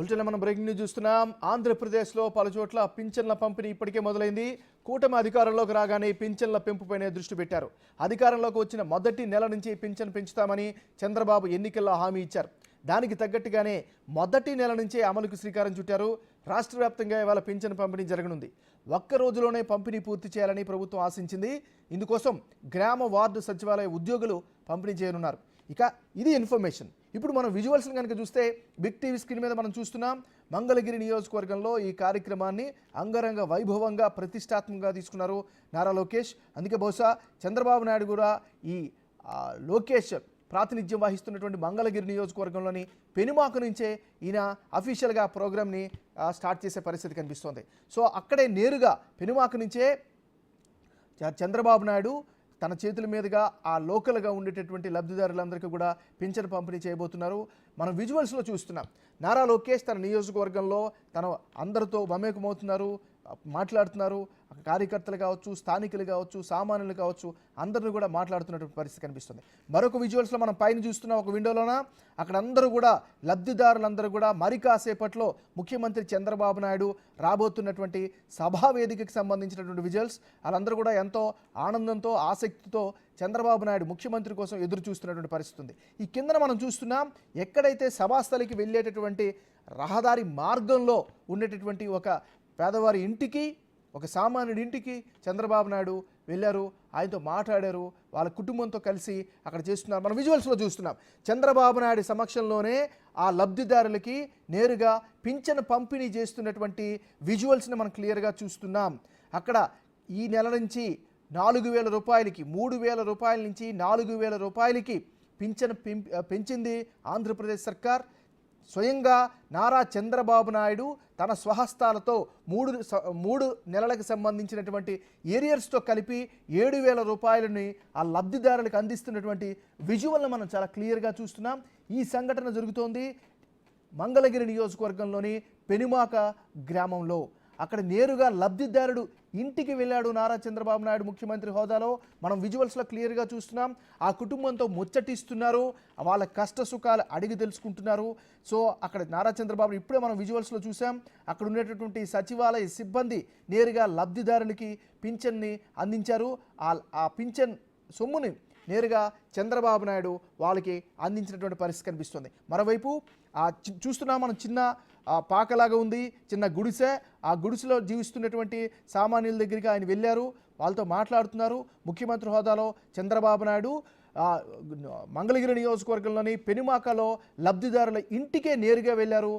బులెటిన్లో మనం breaking news చూస్తున్నాం. ఆంధ్రప్రదేశ్లో పలు చోట్ల పింఛన్ల పంపిణీ ఇప్పటికే మొదలైంది. కూటమి అధికారంలోకి రాగానే పింఛన్ల పెంపుపైనే దృష్టి పెట్టారు. అధికారంలోకి వచ్చిన మొదటి నెల నుంచి పింఛన్ పెంచుతామని చంద్రబాబు ఎన్నికల్లో హామీ ఇచ్చారు. దానికి తగ్గట్టుగానే మొదటి నెల నుంచే అమలుకు శ్రీకారం చుట్టారు. రాష్ట్ర వ్యాప్తంగా ఇవాళ పింఛన్ పంపిణీ జరగనుంది. ఒక్క రోజులోనే పంపిణీ పూర్తి చేయాలని ప్రభుత్వం ఆశించింది. ఇందుకోసం గ్రామ వార్డు సచివాలయ ఉద్యోగులు పంపిణీ చేయనున్నారు. ఇక ఇది ఇన్ఫర్మేషన్. ఇప్పుడు మనం విజువల్స్ని కనుక చూస్తే బిగ్ టీవీ స్క్రీన్ మీద మనం చూస్తున్నాం మంగళగిరి నియోజకవర్గంలో ఈ కార్యక్రమాన్ని అంగరంగ వైభవంగా ప్రతిష్టాత్మకంగా తీసుకున్నారు నారా లోకేష్. అందుకే బహుశా చంద్రబాబు నాయుడు కూడా ఈ లోకేష్ ప్రాతినిధ్యం వహిస్తున్నటువంటి మంగళగిరి నియోజకవర్గంలోని పెనుమాకు నుంచే ఈయన అఫీషియల్గా ప్రోగ్రామ్ని స్టార్ట్ చేసే పరిస్థితి కనిపిస్తోంది. సో అక్కడే నేరుగా పెనుమాకు నుంచే చంద్రబాబు నాయుడు తన చేతుల మీదుగా ఆ లోకల్గా ఉండేటటువంటి లబ్ధిదారులందరికీ కూడా పింఛన్ పంపిణీ చేయబోతున్నారు. మనం విజువల్స్లో చూస్తున్నాం. నారా లోకేష్ తన నియోజకవర్గంలో తన అందరితో మమేకమవుతున్నారు మాట్లాడుతున్నారు. కార్యకర్తలు కావచ్చు స్థానికులు కావచ్చు సామాన్యులు కావచ్చు అందరిని కూడా మాట్లాడుతున్నటువంటి పరిస్థితి కనిపిస్తుంది. మరొక విజువల్స్లో మనం పైన చూస్తున్న ఒక విండోలోన అక్కడ అందరూ కూడా లబ్ధిదారులందరూ కూడా మరి కాసేపట్లో ముఖ్యమంత్రి చంద్రబాబు నాయుడు రాబోతున్నటువంటి సభా వేదికకి సంబంధించినటువంటి విజువల్స్ వాళ్ళందరూ కూడా ఎంతో ఆనందంతో ఆసక్తితో చంద్రబాబు నాయుడు ముఖ్యమంత్రి కోసం ఎదురు చూస్తున్నటువంటి పరిస్థితి ఉంది. ఈ కిందన మనం చూస్తున్నాం ఎక్కడైతే సభాస్థలికి వెళ్ళేటటువంటి రహదారి మార్గంలో ఉండేటటువంటి ఒక పేదవారి ఇంటికి ఒక సామాన్యుడి ఇంటికి చంద్రబాబు నాయుడు వెళ్ళారు ఆయనతో మాట్లాడారు వాళ్ళ కుటుంబంతో కలిసి అక్కడ చేస్తున్నారు. మనం విజువల్స్లో చూస్తున్నాం. చంద్రబాబు నాయుడు సమక్షంలోనే ఆ లబ్ధిదారులకి నేరుగా పింఛను పంపిణీ చేస్తున్నటువంటి విజువల్స్ని మనం క్లియర్గా చూస్తున్నాం. అక్కడ ఈ నెల నుంచి నాలుగు వేల రూపాయలకి మూడు వేల రూపాయల నుంచి నాలుగు వేల రూపాయలకి పింఛను పెంచింది ఆంధ్రప్రదేశ్ సర్కార్. స్వయంగా నారా చంద్రబాబు నాయుడు తన స్వహస్తాలతో మూడు మూడు నెలలకు సంబంధించినటువంటి ఏరియర్స్తో కలిపి ఏడు వేల రూపాయలని ఆ లబ్ధిదారులకు అందిస్తున్నటువంటి విజువల్ని మనం చాలా క్లియర్గా చూస్తున్నాం. ఈ సంఘటన జరుగుతోంది మంగళగిరి నియోజకవర్గంలోని పెనుమాక గ్రామంలో. అక్కడ నేరుగా లబ్ధిదారుడు ఇంటికి వెళ్ళాడు నారా చంద్రబాబు నాయుడు ముఖ్యమంత్రి హోదాలో. మనం విజువల్స్లో క్లియర్గా చూస్తున్నాం. ఆ కుటుంబంతో ముచ్చటిస్తున్నారు. వాళ్ళ కష్ట సుఖాలు అడిగి తెలుసుకుంటున్నారు. సో అక్కడ నారా చంద్రబాబు ఇప్పుడే మనం విజువల్స్లో చూసాం అక్కడ ఉండేటటువంటి సచివాలయ సిబ్బంది నేరుగా లబ్ధిదారులకి పింఛన్ని అందించారు. ఆ ఆ పింఛన్ సొమ్ముని నేరుగా చంద్రబాబు నాయుడు వాళ్ళకి అందించినటువంటి పరిస్థితి కనిపిస్తుంది. మరోవైపు ఆ చూస్తున్నాం మనం చిన్న పాకలాగా ఉంది చిన్న గుడిసె. ఆ గుడిసెలో జీవిస్తున్నటువంటి సామాన్యుల దగ్గరికి ఆయన వెళ్ళారు. వాళ్ళతో మాట్లాడుతున్నారు. ముఖ్యమంత్రి హోదాలో చంద్రబాబు నాయుడు మంగళగిరి నియోజకవర్గంలోని పెనుమాకలో లబ్ధిదారుల ఇంటికే నేరుగా వెళ్ళారు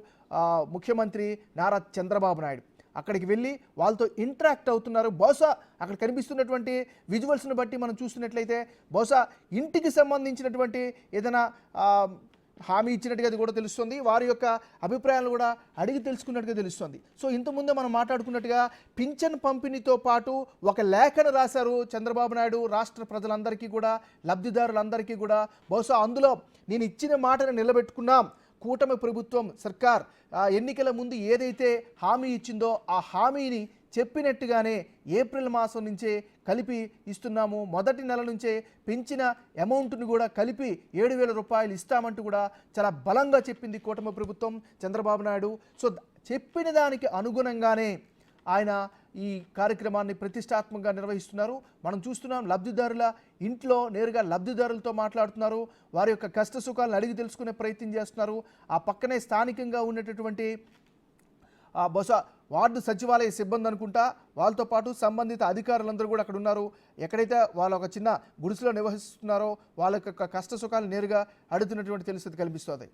ముఖ్యమంత్రి నారా చంద్రబాబు నాయుడు. అక్కడికి వెళ్ళి వాళ్ళతో ఇంటరాక్ట్ అవుతున్నారు. బహుశా అక్కడ కనిపిస్తున్నటువంటి విజువల్స్ని బట్టి మనం చూస్తున్నట్లయితే బహుశా ఇంటికి సంబంధించినటువంటి ఏదైనా హామీ ఇచ్చినట్టుగా అది కూడా తెలుస్తుంది. వారి యొక్క అభిప్రాయాలు కూడా అడిగి తెలుసుకున్నట్టుగా తెలుస్తుంది. సో ఇంతకుముందే మనం మాట్లాడుకున్నట్టుగా పింఛన్ పంపిణీతో పాటు ఒక లేఖను రాశారు చంద్రబాబు నాయుడు రాష్ట్ర ప్రజలందరికీ కూడా లబ్ధిదారులందరికీ కూడా. బహుశా అందులో నేను ఇచ్చిన మాటను నిలబెట్టుకున్నాం. కూటమి ప్రభుత్వం సర్కార్ ఎన్నికల ముందు ఏదైతే హామీ ఇచ్చిందో ఆ హామీని చెప్పినట్టుగానే ఏప్రిల్ మాసం నుంచే కలిపి ఇస్తున్నాము. మొదటి నెల నుంచే పెంచిన అమౌంట్ని కూడా కలిపి ఏడు వేల రూపాయలు ఇస్తామంటూ కూడా చాలా బలంగా చెప్పింది కూటమి ప్రభుత్వం చంద్రబాబు నాయుడు. సో చెప్పిన దానికి అనుగుణంగానే ఆయన ఈ కార్యక్రమాన్ని ప్రతిష్టాత్మకంగా నిర్వహిస్తున్నారు. మనం చూస్తున్నాం లబ్ధిదారుల ఇంట్లో నేరుగా లబ్ధిదారులతో మాట్లాడుతున్నారు. వారి యొక్క కష్ట సుఖాలను అడిగి తెలుసుకునే ప్రయత్నం చేస్తున్నారు. ఆ పక్కనే స్థానికంగా ఉన్నటువంటి ఆ బహుశా వార్డు సచివాలయ సిబ్బంది అనుకుంటా వాళ్ళతో పాటు సంబంధిత అధికారులందరూ కూడా అక్కడ ఉన్నారు. ఎక్కడైతే వాళ్ళు ఒక చిన్న గుడిసెలో నివసిస్తున్నారో వాళ్ళ యొక్క కష్ట సుఖాలు నేరుగా అడుగుతున్నటువంటి తెలుస్తుంది కనిపిస్తుంది.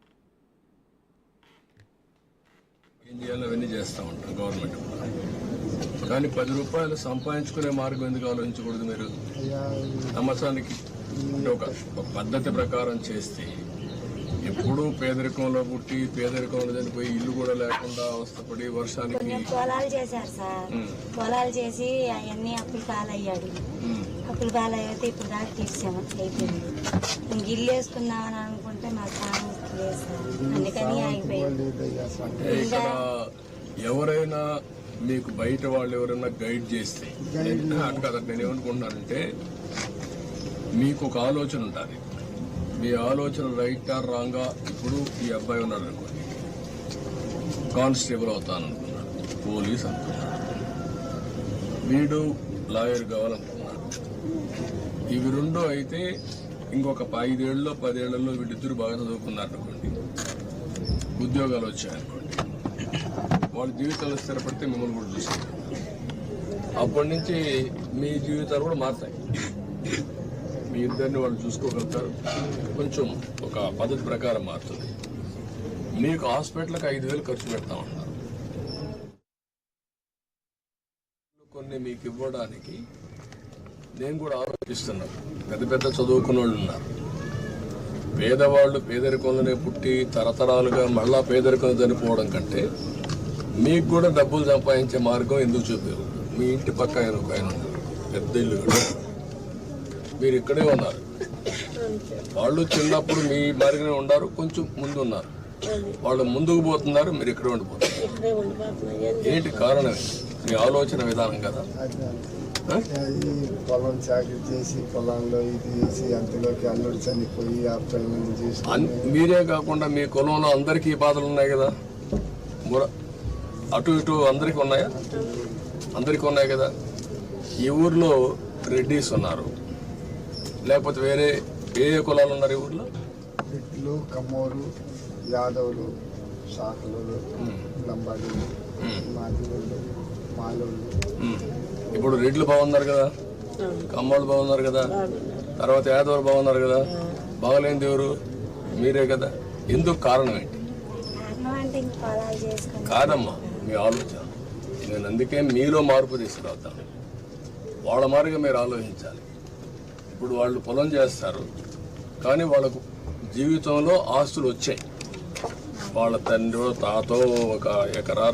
చేయాలో అవన్నీ చేస్తూ ఉంటారు గవర్నమెంట్ కానీ పది రూపాయలు సంపాదించుకునే మార్గం ఎందుకు ఆలోచించకూడదు మీరు? ఒక ఒక పద్ధతి ప్రకారం చేస్తే ఎప్పుడూ పేదరికంలో పుట్టి పేదరికంలో చనిపోయి ఇల్లు కూడా లేకుండా అవస్థపడి వర్షానికి పొలాలు చేశారు సార్. పొలాలు చేసి అవన్నీ అప్పులు పాలయ్యాడు. అప్పులు పాలయ్యితే ఇప్పుడు దాకా తీసాము అయిపోయింది. ఇంక ఇల్లు వేసుకుందామని అనుకుంటే మా స్థానం లేదు సార్. అందుకని ఆగిపోయింది అంటే ఇక్కడ ఎవరైనా మీకు బయట వాళ్ళు ఎవరైనా గైడ్ చేస్తే నేను- అటు కదా నేను ఏమనుకుంటున్నానంటే మీకు ఒక ఆలోచన ఉంటుంది మీ ఆలోచన రైట్ ఆర్ రాంగా? ఇప్పుడు ఈ అబ్బాయి ఉన్నాడు అనుకోండి కానిస్టేబుల్ అవుతాననుకున్నాడు. పోలీస్ అనుకున్నాడు. వీడు లాయర్ కావాలనుకున్నాడు. ఇవి రెండు అయితే ఇంకొక ఐదేళ్ళలో పదేళ్ళలో వీళ్ళిద్దరు బాగా చదువుకున్నారు అనుకోండి ఉద్యోగాలు వచ్చాయనుకోండి. వాళ్ళ జీవితాలు స్థిరపడితే మిమ్మల్ని కూడా చూస్తారు అప్పటి నుంచి మీ జీవితాలు కూడా మారుతాయి. మీ ఇద్దరిని వాళ్ళు చూసుకోగలుగుతారు. కొంచెం ఒక పద్ధతి ప్రకారం మారుతుంది. మీకు హాస్పిటల్కి ఐదు వేలు ఖర్చు పెడతామన్నారు. కొన్ని మీకు ఇవ్వడానికి నేను కూడా ఆలోచిస్తున్నాను. పెద్ద పెద్ద చదువుకున్న వాళ్ళు ఉన్నారు. పేదవాళ్ళు పేదరికంలోనే పుట్టి తరతరాలుగా మళ్ళా పేదరికం చనిపోవడం కంటే మీకు కూడా డబ్బులు సంపాదించే మార్గం ఎందుకు చూపారు? మీ ఇంటి పక్క ఆయన ఒక ఆయన ఉన్నారు. పెద్ద ఇల్లు కూడా మీరు ఇక్కడే ఉన్నారు. వాళ్ళు చిన్నప్పుడు మీ మారిగానే ఉన్నారు కొంచెం ముందు ఉన్నారు వాళ్ళు ముందుకు పోతున్నారు మీరు ఇక్కడే ఉండిపోతున్నారు. ఏంటి కారణం? మీ ఆలోచన విధానం కదా. పొలం చాకరీ చేసి పొలంలో ఇది చేసి అంతలోకి అల్లుడు చనిపోయి చేసి. మీరే కాకుండా మీ కులంలో అందరికీ ఈ బాధలు ఉన్నాయి కదా? అటు ఇటు అందరికీ ఉన్నాయా? అందరికీ ఉన్నాయి కదా? ఈ ఊర్లో రెడ్డిస్ ఉన్నారు. లేకపోతే వేరే ఏ ఏ కులాలు ఉన్నారు ఈ ఊర్లో? రెడ్లు కమ్మోరు యాదవులు శాఖలు మాదిగోళ్ళు మాలోళ్ళు. ఇప్పుడు రెడ్లు బాగున్నారు కదా? కమ్మోళ్ళు బాగున్నారు కదా? తర్వాత యాదవులు బాగున్నారు కదా? బాగలేని దేవురు మీరే కదా? ఎందుకు కారణం ఏంటి? కాదమ్మా మీ ఆలోచన. నేను అందుకే మీలో మార్పు తీసుకురావుతాను వాళ్ళ మారిగా మీరు ఆలోచించాలి. ఇప్పుడు వాళ్ళు పొలం చేస్తారు. కానీ వాళ్ళకు జీవితంలో ఆస్తులు వచ్చాయి. వాళ్ళ తండ్రి తాతో ఒక ఎకరా